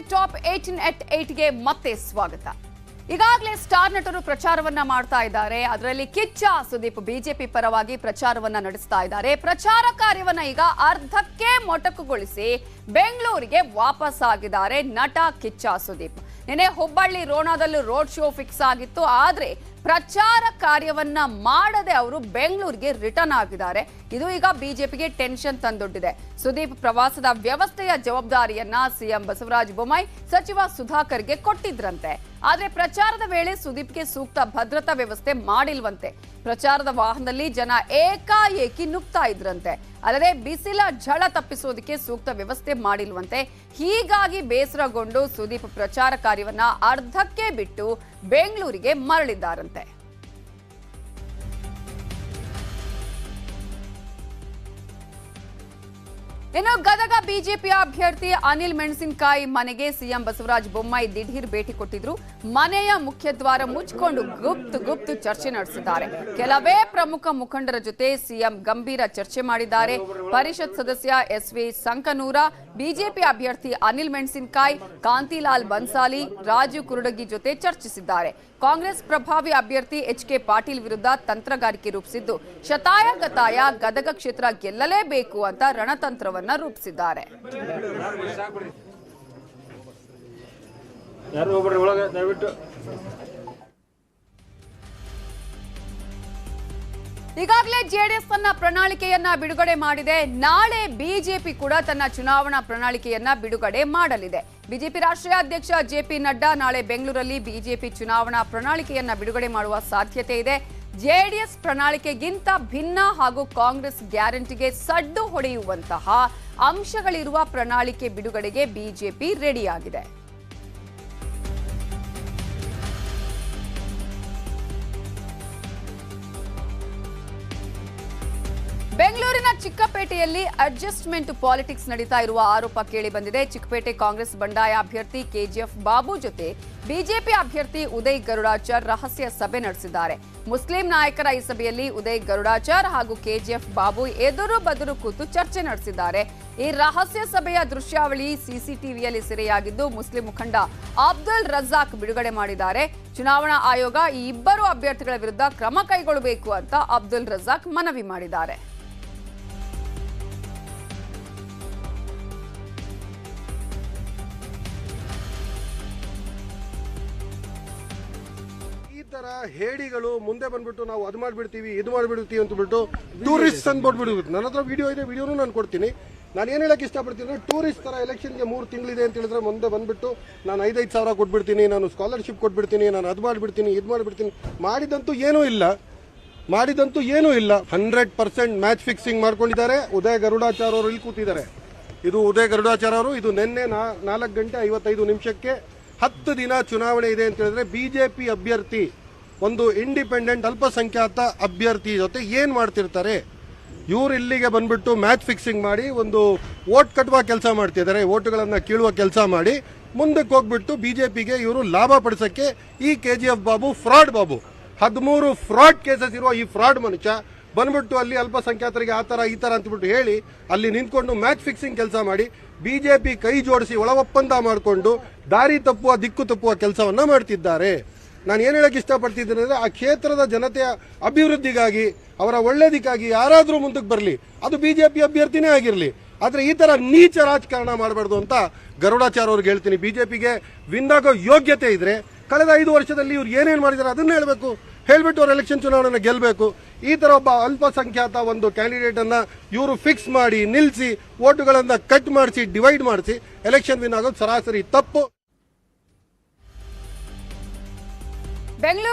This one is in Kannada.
ಟಾಪ್ ಏಟಿನ್ ಎಟ್ ಏಟ್ಗೆ ಮತ್ತೆ ಸ್ವಾಗತ. ಈಗಾಗಲೇ ಸ್ಟಾರ್ ನಟರು ಪ್ರಚಾರವನ್ನ ಮಾಡ್ತಾ ಇದ್ದಾರೆ. ಅದರಲ್ಲಿ ಕಿಚ್ಚ, ಸುದೀಪ್ ಬಿಜೆಪಿ ಪರವಾಗಿ ಪ್ರಚಾರವನ್ನ ನಡೆಸ್ತಾ ಇದ್ದಾರೆ. ಪ್ರಚಾರ ಕಾರ್ಯವನ್ನ ಈಗ ಅರ್ಧಕ್ಕೆ ಮೊಟಕುಗೊಳಿಸಿ ಬೆಂಗಳೂರಿಗೆ ವಾಪಸ್ ಆಗಿದ್ದಾರೆ ನಟ ಕಿಚ್ಚ, ಸುದೀಪ್. ನಿನ್ನೆ ಹುಬ್ಬಳ್ಳಿ ರೋಣಾದಲ್ಲೂ ರೋಡ್ ಶೋ ಫಿಕ್ಸ್ ಆಗಿತ್ತು. ಆದ್ರೆ ಪ್ರಚಾರ ಕಾರ್ಯವನ್ನ ಮಾಡದೆ ಅವರು ಬೆಂಗಳೂರಿಗೆ ರಿಟರ್ನ್ ಆಗಿದ್ದಾರೆ. ಇದು ಈಗ ಬಿಜೆಪಿಗೆ ಟೆನ್ಷನ್ ತಂದೊಡ್ಡಿದೆ. ಸುದೀಪ್ ಪ್ರವಾಸದ ವ್ಯವಸ್ಥೆಯ ಜವಾಬ್ದಾರಿಯನ್ನ ಸಿಎಂ ಬಸವರಾಜ ಬೊಮ್ಮಾಯಿ ಸಚಿವ ಸುಧಾಕರ್ಗೆ ಕೊಟ್ಟಿದ್ರಂತೆ. ಆದ್ರೆ ಪ್ರಚಾರದ ವೇಳೆ ಸುದೀಪ್ಗೆ ಸೂಕ್ತ ಭದ್ರತಾ ವ್ಯವಸ್ಥೆ ಮಾಡಿಲ್ವಂತೆ. ಪ್ರಚಾರದ ವಾಹನದಲ್ಲಿ ಜನ ಏಕಾಏಕಿ ನುಗ್ತಾ ಇದ್ರಂತೆ. ಅಲ್ಲದೆ ಬಿಸಿಲ ಝಳ ತಪ್ಪಿಸೋದಕ್ಕೆ ಸೂಕ್ತ ವ್ಯವಸ್ಥೆ ಮಾಡಿಲ್ವಂತೆ. ಹೀಗಾಗಿ ಬೇಸರಗೊಂಡು ಸುದೀಪ್ ಪ್ರಚಾರ ಕಾರ್ಯವನ್ನ ಅರ್ಧಕ್ಕೆ ಬಿಟ್ಟು ಬೆಂಗಳೂರಿಗೆ ಮರಳಿದ್ದಾರಂತೆ. ಇನ್ನು ಗದಗ ಬಿಜೆಪಿ ಅಭ್ಯರ್ಥಿ ಅನಿಲ್ ಮೆಣಸಿನಕಾಯಿ ಮನೆಗೆ ಸಿಎಂ ಬಸವರಾಜ ಬೊಮ್ಮಾಯಿ ದಿಢೀರ್ ಭೇಟಿ ಕೊಟ್ಟಿದ್ರು. ಮನೆಯ ಮುಖ್ಯದ್ವಾರ ಮುಚ್ಚಿಕೊಂಡು ಗುಪ್ತ ಗುಪ್ತ ಚರ್ಚೆ ನಡೆಸಿದ್ದಾರೆ. ಕೆಲವೇ ಪ್ರಮುಖ ಮುಖಂಡರ ಜೊತೆ ಸಿಎಂ ಗಂಭೀರ ಚರ್ಚೆ ಮಾಡಿದ್ದಾರೆ. ಪರಿಷತ್ ಸದಸ್ಯ ಎಸ್ ವಿ ಸಂಕನೂರ, ಬಿಜೆಪಿ ಅಭ್ಯರ್ಥಿ ಅನಿಲ್ ಮೆಣಸಿನಕಾಯಿ, ಕಾಂತಿಲಾಲ್ ಬನ್ಸಾಲಿ, ರಾಜು ಕುರುಡಗಿ ಜೊತೆ ಚರ್ಚಿಸಿದ್ದಾರೆ. ಕಾಂಗ್ರೆಸ್ ಪ್ರಭಾವಿ ಅಭ್ಯರ್ಥಿ ಎಚ್ ಕೆ ಪಾಟೀಲ್ ವಿರುದ್ಧ ತಂತ್ರಗಾರಿಕೆ ರೂಪಿಸಿದ್ದು. ಶತಾಯ ಗತಾಯ ಗದಗ ಕ್ಷೇತ್ರ ಗೆಲ್ಲಲೇಬೇಕು ಅಂತ ರಣತಂತ್ರವನ್ನ ರೂಪಿಸಿದ್ದಾರೆ. ಒಳಗೆ ದಯವಿಟ್ಟು. ಈಗಾಗಲೇ ಜೆಡಿಎಸ್ ತನ್ನ ಪ್ರಣಾಳಿಕೆಯನ್ನ ಬಿಡುಗಡೆ ಮಾಡಿದೆ. ನಾಳೆ ಬಿಜೆಪಿ ಕೂಡ ತನ್ನ ಚುನಾವಣಾ ಪ್ರಣಾಳಿಕೆಯನ್ನ ಬಿಡುಗಡೆ ಮಾಡಲಿದೆ. ಬಿಜೆಪಿ ರಾಷ್ಟ್ರೀಯ ಅಧ್ಯಕ್ಷ ಜೆಪಿ ನಡ್ಡಾ ನಾಳೆ ಬೆಂಗಳೂರಲ್ಲಿ ಬಿಜೆಪಿ ಚುನಾವಣಾ ಪ್ರಣಾಳಿಕೆಯನ್ನ ಬಿಡುಗಡೆ ಮಾಡುವ ಸಾಧ್ಯತೆ ಇದೆ. ಜೆಡಿಎಸ್ ಪ್ರಣಾಳಿಕೆಗಿಂತ ಭಿನ್ನ ಹಾಗೂ ಕಾಂಗ್ರೆಸ್ ಗ್ಯಾರಂಟಿಗೆ ಸಡ್ಡು ಹೊಡೆಯುವಂತಹ ಅಂಶಗಳಿರುವ ಪ್ರಣಾಳಿಕೆ ಬಿಡುಗಡೆಗೆ ಬಿಜೆಪಿ ರೆಡಿಯಾಗಿದೆ. ಬೆಂಗಳೂರಿನ ಚಿಕ್ಕಪೇಟೆಯಲ್ಲಿ ಅಡ್ಜಸ್ಟ್ಮೆಂಟ್ ಪಾಲಿಟಿಕ್ಸ್ ನಡೀತಾ ಇರುವ ಆರೋಪ ಕೇಳಿ ಬಂದಿದೆ. ಚಿಕ್ಕಪೇಟೆ ಕಾಂಗ್ರೆಸ್ ಬಂಡಾಯ ಅಭ್ಯರ್ಥಿ ಕೆಜಿಎಫ್ ಬಾಬು ಜೊತೆ ಬಿಜೆಪಿ ಅಭ್ಯರ್ಥಿ ಉದಯ್ ಗರುಡಾಚಾರ್ ರಹಸ್ಯ ಸಭೆ ನಡೆಸಿದ್ದಾರೆ. ಮುಸ್ಲಿಂ ನಾಯಕರ ಈ ಸಭೆಯಲ್ಲಿ ಉದಯ್ ಗರುಡಾಚಾರ್ ಹಾಗೂ ಕೆಜಿಎಫ್ ಬಾಬು ಎದುರು ಬದುರು ಕೂತು ಚರ್ಚೆ ನಡೆಸಿದ್ದಾರೆ. ಈ ರಹಸ್ಯ ಸಭೆಯ ದೃಶ್ಯಾವಳಿ ಸಿಸಿಟಿವಿಯಲ್ಲಿ ಸೆರೆಯಾಗಿದ್ದು, ಮುಸ್ಲಿಂ ಮುಖಂಡ ಅಬ್ದುಲ್ ರಜಾಕ್ ಬಿಡುಗಡೆ ಮಾಡಿದ್ದಾರೆ. ಚುನಾವಣಾ ಆಯೋಗ ಈ ಇಬ್ಬರು ಅಭ್ಯರ್ಥಿಗಳ ವಿರುದ್ಧ ಕ್ರಮ ಕೈಗೊಳ್ಳಬೇಕು ಅಂತ ಅಬ್ದುಲ್ ರಜಾಕ್ ಮನವಿ ಮಾಡಿದ್ದಾರೆ. ತರ ಹೇಡಿಗಳು ಮುಂದೆ ಬಂದ್ಬಿಟ್ಟು ನಾವು ಅದು ಮಾಡ್ಬಿಡ್ತೀವಿ, ಇದು ಮಾಡ್ಬಿಡ್ತೀವಿ ಅಂತಬಿಟ್ಟು ಟೂರಿಸ್ಟ್ ಅಂದ್ಬಿಡ್ಬಿಡುತ್ತೆ ನನ್ನ ಹತ್ರ ವಿಡಿಯೋ ಇದೆ ವಿಡಿಯೋನು ನಾನು ಕೊಡ್ತೀನಿ. ನಾನು ಏನು ಹೇಳಕ್ ಇಷ್ಟಪಡ್ತೀನಿ ಅಂದ್ರೆ ಟೂರಿಸ್ಟ್ ತರ ಎಲೆಕ್ಷನ್ಗೆ ಮೂರು ತಿಂಗಳಿದೆ ಅಂತ ಹೇಳಿದ್ರೆ ಮುಂದೆ ಬಂದ್ಬಿಟ್ಟು ನಾನು ಐದೈದು ಸಾವಿರ ಕೊಟ್ಬಿಡ್ತೀನಿ, ನಾನು ಸ್ಕಾಲರ್ಶಿಪ್ ಕೊಟ್ಬಿಡ್ತೀನಿ, ನಾನು ಅದು ಮಾಡಿಬಿಡ್ತೀನಿ, ಇದು ಮಾಡಿಬಿಡ್ತೀನಿ. ಮಾಡಿದಂತೂ ಏನೂ ಇಲ್ಲ. ಮಾಡಿದಂತೂ ಏನೂ ಇಲ್ಲ. ಹಂಡ್ರೆಡ್ ಪರ್ಸೆಂಟ್ ಮ್ಯಾಚ್ ಫಿಕ್ಸಿಂಗ್ ಮಾಡ್ಕೊಂಡಿದ್ದಾರೆ. ಉದಯ ಗರುಡಾಚಾರ್ ಅವರು ಇಲ್ಲಿ ಕೂತಿದ್ದಾರೆ. ಇದು ಉದಯ ಗರುಡಾಚಾರ್ ಅವರು, ಇದು ನಿನ್ನೆ ನಾಲ್ಕು ಗಂಟೆ ಐವತ್ತೈದು ನಿಮಿಷಕ್ಕೆ ಹತ್ತು ದಿನ ಚುನಾವಣೆ ಇದೆ ಅಂತ ಹೇಳಿದ್ರೆ ಬಿಜೆಪಿ ಅಭ್ಯರ್ಥಿ ಒಂದು ಇಂಡಿಪೆಂಡೆಂಟ್ ಅಲ್ಪಸಂಖ್ಯಾತ ಅಭ್ಯರ್ಥಿ ಜೊತೆ ಏನು ಮಾಡ್ತಿರ್ತಾರೆ? ಇವರು ಇಲ್ಲಿಗೆ ಬಂದ್ಬಿಟ್ಟು ಮ್ಯಾಚ್ ಫಿಕ್ಸಿಂಗ್ ಮಾಡಿ ಒಂದು ಓಟ್ ಕಟ್ಟುವ ಕೆಲಸ ಮಾಡ್ತಿದ್ದಾರೆ, ಓಟ್ಗಳನ್ನ ಕೀಳುವ ಕೆಲಸ ಮಾಡಿ, ಮುಂದಕ್ಕೆ ಹೋಗ್ಬಿಟ್ಟು ಬಿಜೆಪಿಗೆ ಇವರು ಲಾಭ ಪಡಿಸೋಕ್ಕೆ ಈ K G F Babu fraud Babu. ಹದಿಮೂರು ಫ್ರಾಡ್ ಕೇಸಸ್ ಇರುವ ಈ ಫ್ರಾಡ್ ಮನುಷ್ಯ ಬಂದ್ಬಿಟ್ಟು ಅಲ್ಲಿ ಅಲ್ಪಸಂಖ್ಯಾತರಿಗೆ ಆ ತರ ಈ ತರ ಅಂತಬಿಟ್ಟು ಹೇಳಿ ಅಲ್ಲಿ ನಿಂತ್ಕೊಂಡು ಮ್ಯಾಚ್ ಫಿಕ್ಸಿಂಗ್ ಕೆಲಸ ಮಾಡಿ ಬಿಜೆಪಿ ಕೈ ಜೋಡಿಸಿ ಒಳ ಒಪ್ಪಂದ ಮಾಡಿಕೊಂಡು ದಾರಿ ತಪ್ಪುವ ದಿಕ್ಕು ತಪ್ಪುವ ಕೆಲಸವನ್ನ ಮಾಡ್ತಿದ್ದಾರೆ. ನಾನು ಏನು ಹೇಳಕ್ಕೆ ಇಷ್ಟಪಡ್ತಿದ್ದೇನೆ ಅಂದರೆ ಆ ಕ್ಷೇತ್ರದ ಜನತೆಯ ಅಭಿವೃದ್ಧಿಗಾಗಿ, ಅವರ ಒಳ್ಳೇದಕ್ಕಾಗಿ ಯಾರಾದರೂ ಮುಂದಕ್ಕೆ ಬರಲಿ. ಅದು ಬಿಜೆಪಿ ಅಭ್ಯರ್ಥಿನೇ ಆಗಿರಲಿ. ಆದರೆ ಈ ಥರ ನೀಚ ರಾಜಕಾರಣ ಮಾಡಬಾರ್ದು ಅಂತ ಗರುಡಾಚಾರ್ಯ ಅವ್ರಿಗೆ ಹೇಳ್ತೀನಿ. ಬಿ ಜೆ ಪಿಗೆ ವಿನ್ ಆಗೋ ಯೋಗ್ಯತೆ ಇದ್ದರೆ ಕಳೆದ ಐದು ವರ್ಷದಲ್ಲಿ ಇವ್ರು ಏನೇನು ಮಾಡಿದ್ದಾರೆ ಅದನ್ನು ಹೇಳಬೇಕು. ಹೇಳಿಬಿಟ್ಟು ಅವ್ರು ಎಲೆಕ್ಷನ್ ಚುನಾವಣೆ ಗೆಲ್ಲಬೇಕು ಈ ಥರ ಒಬ್ಬ ಅಲ್ಪಸಂಖ್ಯಾತ ಒಂದು ಕ್ಯಾಂಡಿಡೇಟನ್ನು ಇವರು ಫಿಕ್ಸ್ ಮಾಡಿ ನಿಲ್ಲಿಸಿ ಓಟುಗಳನ್ನು ಕಟ್ ಮಾಡಿಸಿ ಡಿವೈಡ್ ಮಾಡಿಸಿ ಎಲೆಕ್ಷನ್ ವಿನ್ ಆಗೋದು ಸರಾಸರಿ ತಪ್ಪು. ಬೆಂಗಳೂರು